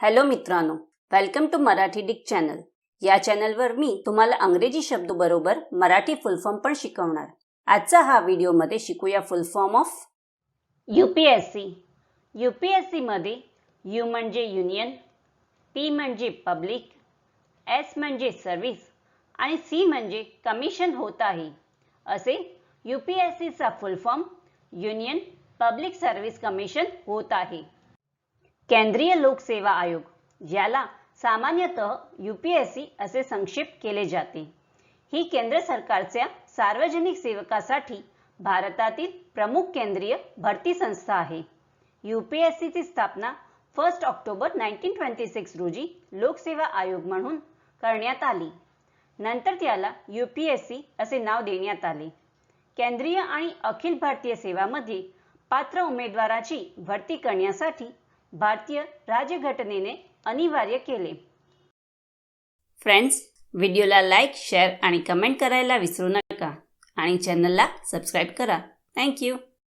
Hello मित्रांनो welcome to Marathi डिक channel या चॅनलवर मी तुम्हाला अंग्रेजी शब्द बरोबर मराठी फुलफॉर्म पण शिकवणार. आजचा हा व्हिडिओमध्ये शिकूया full form of U P S C U P S सीमध्ये यू म्हणजे युनियन पी म्हणजे पब्लिक एस म्हणजे सर्व्हिस आणि सी म्हणजे कमिशन होत आहे. असे यू पी एस सीचा full form union public service commission होत आहे. केंद्रीय लोकसेवा आयोग ज्याला सामान्यतः यू पी एस सी असे संक्षिप्त केले जाते. ही केंद्र सरकारच्या सार्वजनिक सेवकासाठी भारतातील प्रमुख केंद्रीय भरती संस्था आहे. यू पी एस सीची स्थापना first October nineteen twenty six रोजी लोकसेवा आयोग म्हणून करण्यात आली. नंतर त्याला यू पी एस सी असे नाव देण्यात आले. केंद्रीय आणि अखिल भारतीय सेवामध्ये पात्र उमेदवाराची भरती करण्यासाठी भारतीय राज्यघटनेने अनिवार्य केले. फ्रेंड्स व्हिडिओला लाईक शेअर आणि कमेंट करायला विसरू नका. आणि चॅनलला सबस्क्राईब करा. थँक्यू